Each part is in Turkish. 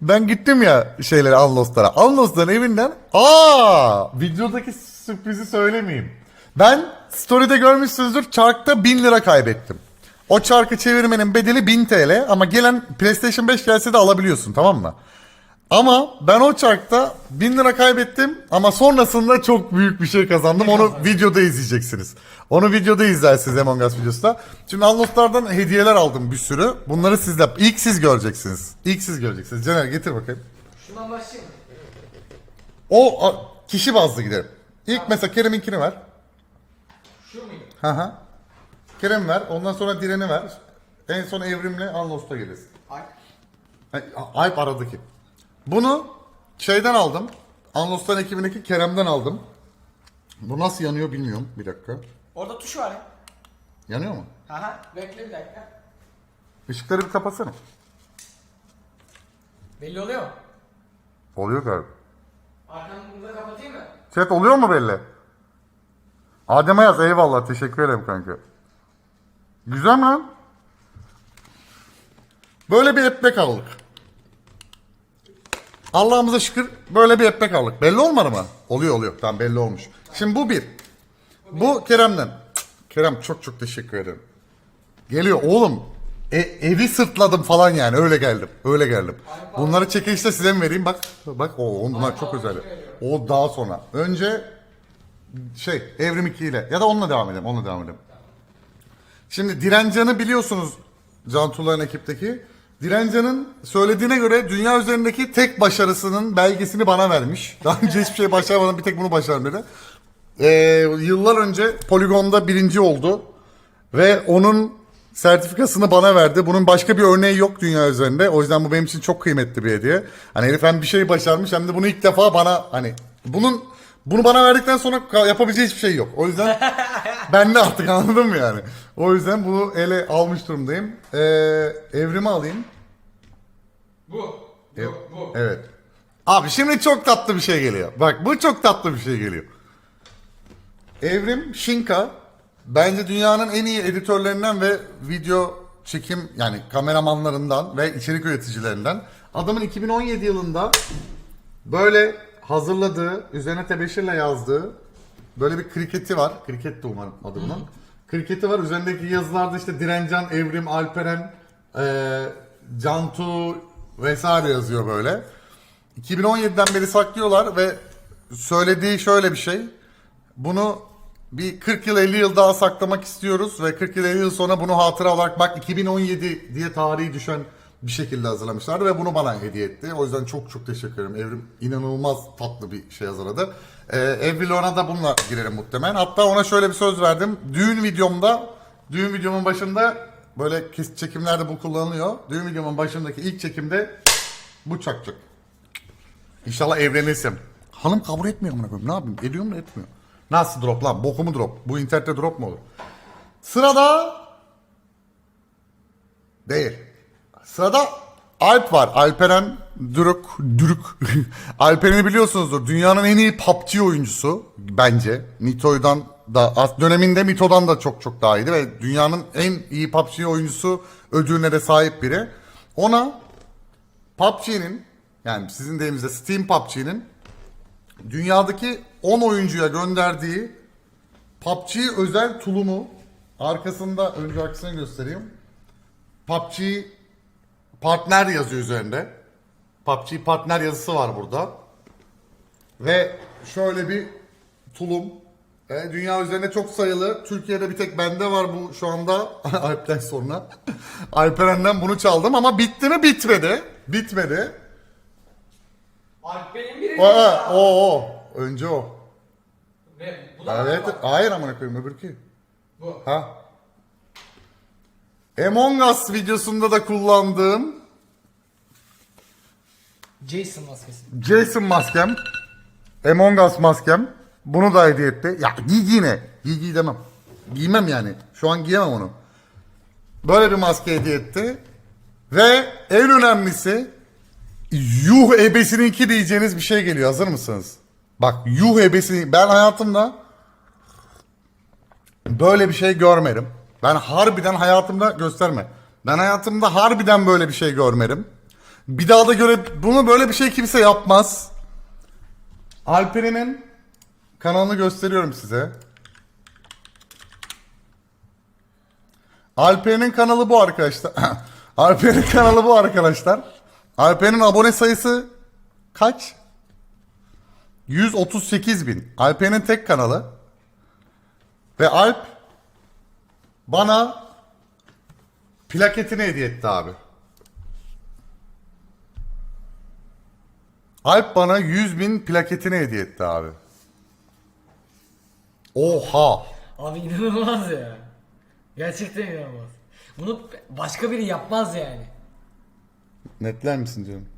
Ben gittim ya şeylere Anlos'lara. Anlos'ların evinden aa videodaki sürprizi söylemeyeyim. Ben story'de görmüşsünüzdür çarkta 1000 lira kaybettim. O çarkı çevirmenin bedeli 1000 TL ama gelen PlayStation 5 gelse de alabiliyorsun tamam mı? Ama ben o çarkta 1000 lira kaybettim ama sonrasında çok büyük bir şey kazandım. Onu videoda izleyeceksiniz. Onu videoda izlersiniz Among Us videosunda. Şimdi Unlost'lardan hediyeler aldım bir sürü. Bunları siz de ilk siz göreceksiniz. İlk siz göreceksiniz. Caner getir bakayım. Şundan başlayayım? O a, kişi bazlı gidelim. İlk mesela Kerem'inkini ver. Şu muydu? Hı hı. Kerem ver. Ondan sonra Diren'i ver. En son Evrim'le Unlost'a gelirsin. Ay. Ay, Alp aradaki. Bunu şeyden aldım. Unlost'tan ekibindeki Kerem'den aldım. Bu nasıl yanıyor bilmiyorum. Bir dakika. Orada tuş var ya. Yanıyor mu? Aha. Bekle bir dakika. Işıkları bir kapatsana. Belli oluyor mu? Oluyor galiba. Arkamı burada kapatayım mı? Chat oluyor mu belli? Adem'e yaz eyvallah teşekkür ederim kanka. Güzel mi lan? Böyle bir ekmek aldık. Allah'ımıza şükür böyle bir ekmek aldık. Belli olmadı mı? Oluyor oluyor. Tamam belli olmuş. Şimdi bu bir. Bu Kerem'den. Kerem çok çok teşekkür ederim. Geliyor oğlum. E, evi sırtladım falan yani öyle geldim. Öyle geldim. Bunları çekilişte size mi vereyim? Bak bak o onlar çok özel. O daha sonra. Önce şey Evrim 2 ile ya da onunla devam edelim. Onunla devam edelim. Şimdi Direncan'ı biliyorsunuz Can Tuğlar'ın ekipteki. Direncan'ın söylediğine göre dünya üzerindeki tek başarısının belgesini bana vermiş. Daha önce hiçbir şey başaramadım bir tek bunu başardım dedi. Ee, yıllar önce Poligon'da birinci oldu. Ve onun sertifikasını bana verdi. Bunun başka bir örneği yok dünya üzerinde. O yüzden bu benim için çok kıymetli bir hediye. Hani herif hem bir şey başarmış hem de bunu ilk defa bana hani bunun bunu bana verdikten sonra yapabileceği hiçbir şey yok. O yüzden ben de artık anladın mı yani? O yüzden bunu ele almış durumdayım. Ee, evrimi alayım. Bu. Bu. Evet. Bu. Evet. Abi şimdi çok tatlı bir şey geliyor. Bak bu çok tatlı bir şey geliyor. Evrim Şinka bence dünyanın en iyi editörlerinden ve video çekim yani kameramanlarından ve içerik üreticilerinden. Adamın 2017 yılında böyle hazırladığı, üzerine tebeşirle yazdığı böyle bir kriketi var. Kriket de umarım adı bunun. Kriketi var. Üzerindeki yazılarda işte Direncan, Evrim, Alperen, eee Cantu vesaire yazıyor böyle. 2017'den beri saklıyorlar ve söylediği şöyle bir şey. Bunu bir 40 yıl 50 yıl daha saklamak istiyoruz ve 40 yıl 50 yıl sonra bunu hatıra olarak bak 2017 diye tarihi düşen bir şekilde hazırlamışlardı ve bunu bana hediye etti. O yüzden çok çok teşekkür ederim. Evrim inanılmaz tatlı bir şey hazırladı. Ee, Evvilona da bununla girerim muhtemelen. Hatta ona şöyle bir söz verdim. Düğün videomda, düğün videomun başında böyle kesit çekimlerde bu kullanılıyor. Düğün videomun başındaki ilk çekimde bu çakacak. İnşallah evlenirsem. Hanım kabul etmiyor amına koyayım. Ne yapayım? Ediyor mu etmiyor? Nasıl drop lan? Bokumu drop. Bu internette drop mu olur? Sırada değil. Sırada Alp var. Alperen Dürük. Dürük. Alperen'i biliyorsunuzdur. Dünyanın en iyi PUBG oyuncusu bence. Mito'dan da as- döneminde Mito'dan da çok çok daha iyiydi ve dünyanın en iyi PUBG oyuncusu ödülüne de sahip biri. Ona PUBG'nin yani sizin deyiminizde Steam PUBG'nin dünyadaki 10 oyuncuya gönderdiği PUBG özel tulumu arkasında önce arkasını göstereyim. PUBG partner yazıyor üzerinde. PUBG partner yazısı var burada. Ve şöyle bir tulum. E, dünya üzerinde çok sayılı. Türkiye'de bir tek bende var bu şu anda. Alp'ten sonra. Alperen'den bunu çaldım ama bitti mi? Bitmedi. Bitmedi. Alp benim biri. Aa, o o. Önce o. Ve bu da Evet. bak. Hayır amına koyayım öbürkü. Bu. Ha. Among Us videosunda da kullandığım Jason maskesi. Jason maskem. Among Us maskem. Bunu da hediye etti. Ya giy yine. Giy giy demem. Giymem yani. Şu an giyemem onu. Böyle bir maske hediye etti. Ve en önemlisi yuh ebesininki diyeceğiniz bir şey geliyor. Hazır mısınız? Bak yuh ebesini ben hayatımda böyle bir şey görmedim. Ben harbiden hayatımda gösterme. Ben hayatımda harbiden böyle bir şey görmedim. Bir daha da göre bunu böyle bir şey kimse yapmaz. Alperen'in kanalını gösteriyorum size. Alperen'in kanalı bu arkadaşlar. Alperen'in kanalı bu arkadaşlar. Alperen'in abone sayısı kaç? 138 bin. Alperen'in tek kanalı. Ve Alp bana plaketini hediye etti abi. Alp bana 100 bin plaketini hediye etti abi. Oha. Abi inanılmaz ya. Gerçekten inanılmaz. Bunu başka biri yapmaz yani. Netler misin diyorum.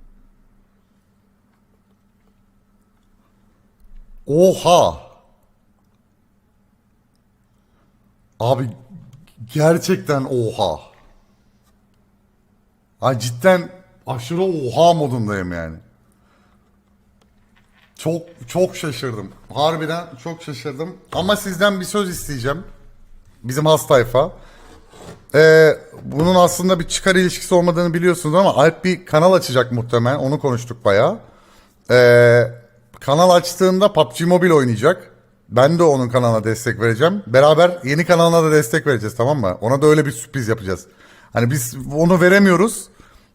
Oha. Abi gerçekten oha. Ha cidden aşırı oha modundayım yani. Çok çok şaşırdım. Harbiden çok şaşırdım. Ama sizden bir söz isteyeceğim. Bizim has tayfa. Ee, bunun aslında bir çıkar ilişkisi olmadığını biliyorsunuz ama Alp bir kanal açacak muhtemelen. Onu konuştuk bayağı. Ee, kanal açtığında PUBG Mobile oynayacak. Ben de onun kanalına destek vereceğim. Beraber yeni kanalına da destek vereceğiz tamam mı? Ona da öyle bir sürpriz yapacağız. Hani biz onu veremiyoruz.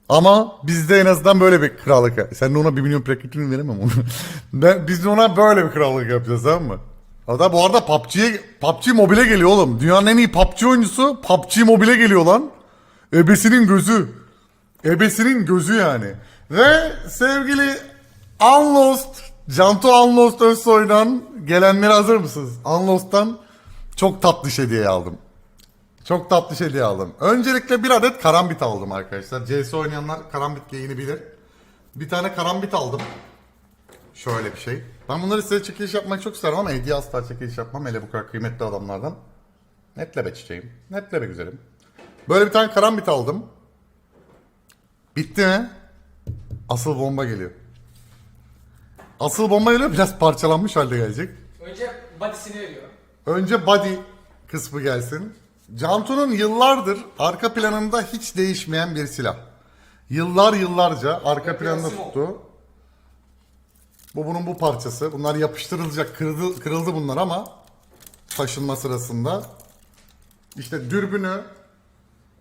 Ama bizde en azından böyle bir krallık. Sen de ona bir milyon plaketini veremem onu. ben, biz de ona böyle bir krallık yapacağız tamam mı? Hatta bu arada PUBG'ye, PUBG Mobile'e geliyor oğlum. Dünyanın en iyi PUBG oyuncusu PUBG Mobile'e geliyor lan. Ebesinin gözü. Ebesinin gözü yani. Ve sevgili Unlost, Cantu Unlost Özsoy'dan gelenlere hazır mısınız? Unlost'tan çok tatlı hediye aldım. Çok tatlı hediye aldım. Öncelikle bir adet karambit aldım arkadaşlar. CS oynayanlar karambit geyini bilir. Bir tane karambit aldım. Şöyle bir şey. Ben bunları size çekiliş yapmak çok isterim ama hediye asla çekiliş yapmam. Hele bu kadar kıymetli adamlardan. Netle be çiçeğim. Netle be güzelim. Böyle bir tane karambit aldım. Bitti mi? Asıl bomba geliyor. Asıl bomba geliyor biraz parçalanmış halde gelecek. Önce body'sini veriyor. Önce body kısmı gelsin. Cantu'nun yıllardır arka planında hiç değişmeyen bir silah. Yıllar yıllarca arka planında Simo. tuttu. Bu bunun bu parçası. Bunlar yapıştırılacak. Kırıldı, kırıldı bunlar ama taşınma sırasında. İşte dürbünü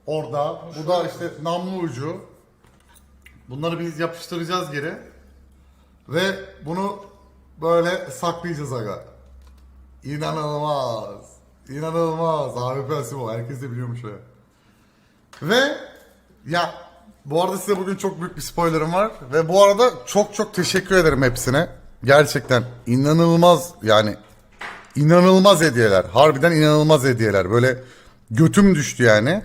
orada. Bu da işte namlu ucu. Bunları biz yapıştıracağız geri. Ve bunu böyle saklayacağız aga. İnanılmaz. İnanılmaz. Abi Persimo. Herkes de biliyormuş ya. Ve ya bu arada size bugün çok büyük bir spoilerım var. Ve bu arada çok çok teşekkür ederim hepsine. Gerçekten inanılmaz yani inanılmaz hediyeler. Harbiden inanılmaz hediyeler. Böyle götüm düştü yani.